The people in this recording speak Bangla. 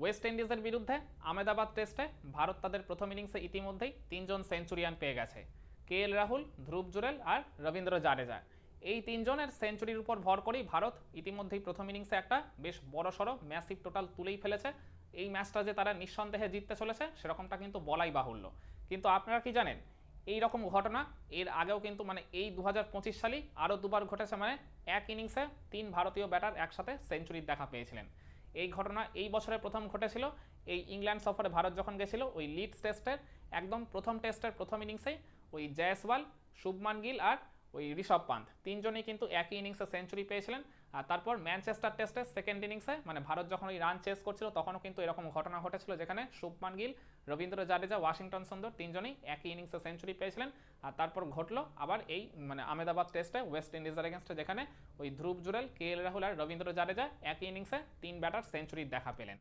ওয়েস্ট ইন্ডিজের বিরুদ্ধে আমেদাবাদ টেস্টে ভারত তাদের প্রথম ইনিংসে ইতিমধ্যেই তিনজন সেঞ্চুরিয়ান পেয়ে গেছে। কে এল রাহুল, ধ্রুব জুরেল আর রবীন্দ্র জাডেজা। এই তিনজনের সেঞ্চুরির উপর ভর করেই ভারত ইতিমধ্যেই প্রথম ইনিংসে একটা বেশ বড়সড় ম্যাসিভ টোটাল তুলেই ফেলেছে। এই ম্যাচটা যে তারা নিঃসন্দেহে জিততে চলেছে, সেরকমটা কিন্তু বলাই বাহুল্য। কিন্তু আপনারা কি জানেন, এই রকম ঘটনা এর আগেও কিন্তু মানে এই দু হাজার পঁচিশ সালেই আরও দুবার ঘটেছে। মানে এক ইনিংসে তিন ভারতীয় ব্যাটার একসাথে সেঞ্চুরির দেখা পেয়েছিলেন। এই ঘটনা এই বছরে প্রথম ঘটেছিল। এই ইংল্যান্ড সফরে ভারত যখন গেছিল, ওই লিডস টেস্টের, একদম প্রথম টেস্টের প্রথম ইনিংসেই ওই জয়সওয়াল, শুভমান গিল আর ওই ঋষভ পান্থ তিনজনই কিন্তু একই ইনিংসে সেঞ্চুরি পেয়েছিলেন। আর তারপর ম্যানচেস্টার টেস্টে সেকেন্ড ইনিংসে মানে ভারত যখন ওই রান চেস করছিল, তখনও কিন্তু এরকম ঘটনা ঘটেছিল যেখানে শুভমান গিল, রবীন্দ্র জাডেজা, ওয়াশিংটন সুন্দর তিনজনই একই ইনিংসে সেঞ্চুরি পেয়েছিলেন। আর তারপর ঘটলো আবার এই মানে আমেদাবাদ টেস্টে ওয়েস্ট ইন্ডিজের এগেনস্টে যেখানে ওই ধ্রুব জুরেল কে এল রাহুল আর রবীন্দ্র জাডেজা একই ইনিংসে তিন ব্যাটার সেঞ্চুরির দেখা পেলেন।